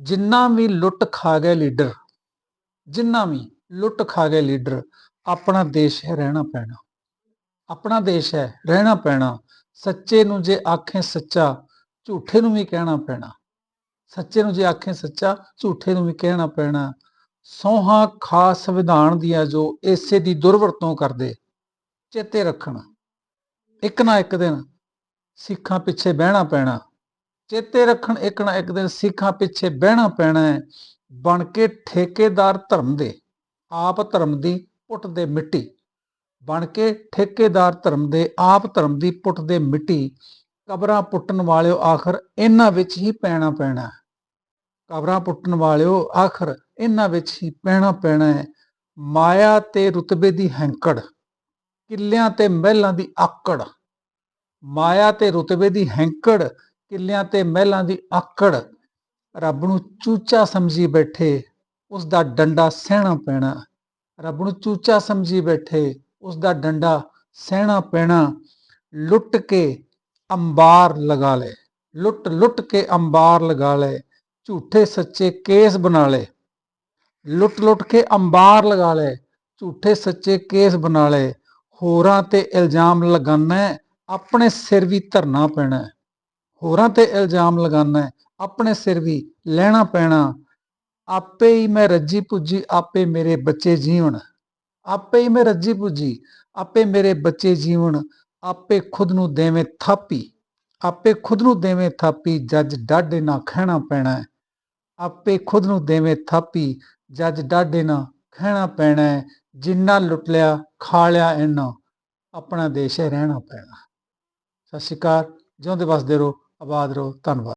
ਜਿੰਨਾ ਵੀ ਲੁੱਟ ਖਾ ਗਏ ਲੀਡਰ, ਜਿੰਨਾ ਵੀ ਲੁੱਟ ਖਾ ਗਏ ਲੀਡਰ, ਆਪਣਾ ਦੇਸ਼ ਹੈ, ਰਹਿਣਾ ਪੈਣਾ। ਆਪਣਾ ਦੇਸ਼ ਹੈ, ਰਹਿਣਾ ਪੈਣਾ। ਸੱਚੇ ਨੂੰ ਜੇ ਆਖੇ ਸੱਚਾ, ਝੂਠੇ ਨੂੰ ਵੀ ਕਹਿਣਾ ਪੈਣਾ। ਸੱਚੇ ਨੂੰ ਜੇ ਆਖੇ ਸੱਚਾ, ਝੂਠੇ ਨੂੰ ਵੀ ਕਹਿਣਾ ਪੈਣਾ। ਸੌਹਾਂ ਖਾਸ ਸੰਵਿਧਾਨ ਦੀਆਂ ਜੋ ਇਸੇ ਦੀ ਦੁਰਵਰਤੋਂ ਕਰਦੇ, ਚੇਤੇ ਰੱਖਣ। ਇੱਕ ਨਾ ਇੱਕ ਦਿਨ ਸਿੱਖਾਂ ਪਿੱਛੇ ਬਹਿਣਾ ਪੈਣਾ। ਚੇਤੇ ਰੱਖਣ, ਇੱਕ ਨਾ ਇੱਕ ਦਿਨ ਸਿੱਖਾਂ ਪਿੱਛੇ ਬਹਿਣਾ ਪੈਣਾ ਹੈ। ਬਣ ਕੇ ਠੇਕੇਦਾਰ ਧਰਮ ਦੇ, ਆਪ ਧਰਮ ਦੀ ਪੁੱਟ ਦੇ ਮਿੱਟੀ। ਬਣ ਕੇ ਠੇਕੇਦਾਰ ਧਰਮ ਦੇ, ਆਪ ਧਰਮ ਦੀ ਪੁੱਟ ਦੇ ਮਿੱਟੀ। ਕਬਰਾਂ ਪੁੱਟਣ ਵਾਲਿਓ ਆਖਰ ਇਹਨਾਂ ਵਿੱਚ ਹੀ ਪੈਣਾ ਪੈਣਾ ਕਬਰਾਂ ਪੁੱਟਣ ਵਾਲਿਓ ਆਖਰ ਇਹਨਾਂ ਵਿੱਚ ਹੀ ਪੈਣਾ ਪੈਣਾ ਹੈ। ਮਾਇਆ ਤੇ ਰੁਤਬੇ ਦੀ ਹੈਂਕੜ, ਕਿੱਲਿਆਂ ਤੇ ਮਹਿਲਾਂ ਦੀ ਆਕੜ। ਮਾਇਆ ਤੇ ਰੁਤਬੇ ਦੀ ਹੈਂਕੜ ਕਿੱਲਿਆਂ ਤੇ ਮਹਿਲਾਂ ਦੀ ਆਕੜ ਰੱਬ ਨੂੰ ਚੂਚਾ ਸਮਝੀ ਬੈਠੇ ਉਸ ਦਾ ਡੰਡਾ ਸਹਿਣਾ ਪੈਣਾ। ਰੱਬ ਨੂੰ ਚੂਚਾ ਸਮਝੀ ਬੈਠੇ ਉਸ ਦਾ ਡੰਡਾ ਸਹਿਣਾ ਪੈਣਾ। ਲੁੱਟ ਕੇ ਅੰਬਾਰ ਲਗਾ ਲੈ ਲੁੱਟ ਲੁੱਟ ਕੇ ਅੰਬਾਰ ਲਗਾ ਲੈ ਝੂਠੇ ਸੱਚੇ ਕੇਸ ਬਣਾ ਲੈ ਲੁੱਟ ਲੁੱਟ ਕੇ ਅੰਬਾਰ ਲਗਾ ਲੈ ਝੂਠੇ ਸੱਚੇ ਕੇਸ ਬਣਾ ਲੈ ਹੋਰਾਂ ਤੇ ਇਲਜ਼ਾਮ ਲਗਾਨਾ ਆਪਣੇ ਸਿਰ ਵੀ ਧਰਨਾ ਪੈਣਾ ਹੋਰਾਂ ਤੇ ਇਲਜ਼ਾਮ ਲਗਾਨਾ ਆਪਣੇ ਸਿਰ ਵੀ ਲੈਣਾ ਪੈਣਾ। ਆਪੇ ਹੀ ਮੈਂ ਰੱਜੀ ਪੁੱਜੀ, ਆਪੇ ਮੇਰੇ ਬੱਚੇ ਜੀਵਣ। ਆਪੇ ਹੀ ਮੈਂ ਰੱਜੀ ਪੁੱਜੀ, ਆਪੇ ਮੇਰੇ ਬੱਚੇ ਜੀਵਨ ਆਪੇ ਖੁਦ ਨੂੰ ਦੇਵੇਂ ਥਾਪੀ, ਆਪੇ ਖੁਦ ਨੂੰ ਦੇਵੇਂ ਥਾਪੀ, ਜੱਜ ਡਾਢੇ ਨਾ ਖਹਿਣਾ ਪੈਣਾ ਆਪੇ ਖੁਦ ਨੂੰ ਦੇਵੇਂ ਥਾਪੀ, ਜੱਜ ਡਾਢੇ ਨਾ ਖਹਿਣਾ ਪੈਣਾ ਜਿੰਨਾ ਲੁੱਟ ਲਿਆ, ਖਾ ਲਿਆ ਇਹਨਾਂ ਆਪਣਾ ਦੇਸ਼ ਹੈ ਰਹਿਣਾ ਪੈਣਾ। ਸਤਿ ਸ਼੍ਰੀ ਅਕਾਲ, ਜਿਉਂਦੇ ਵਸਦੇ ਰਹੋ। ਆਬਾਦ ਰਹੋ ਧੰਨਵਾਦ।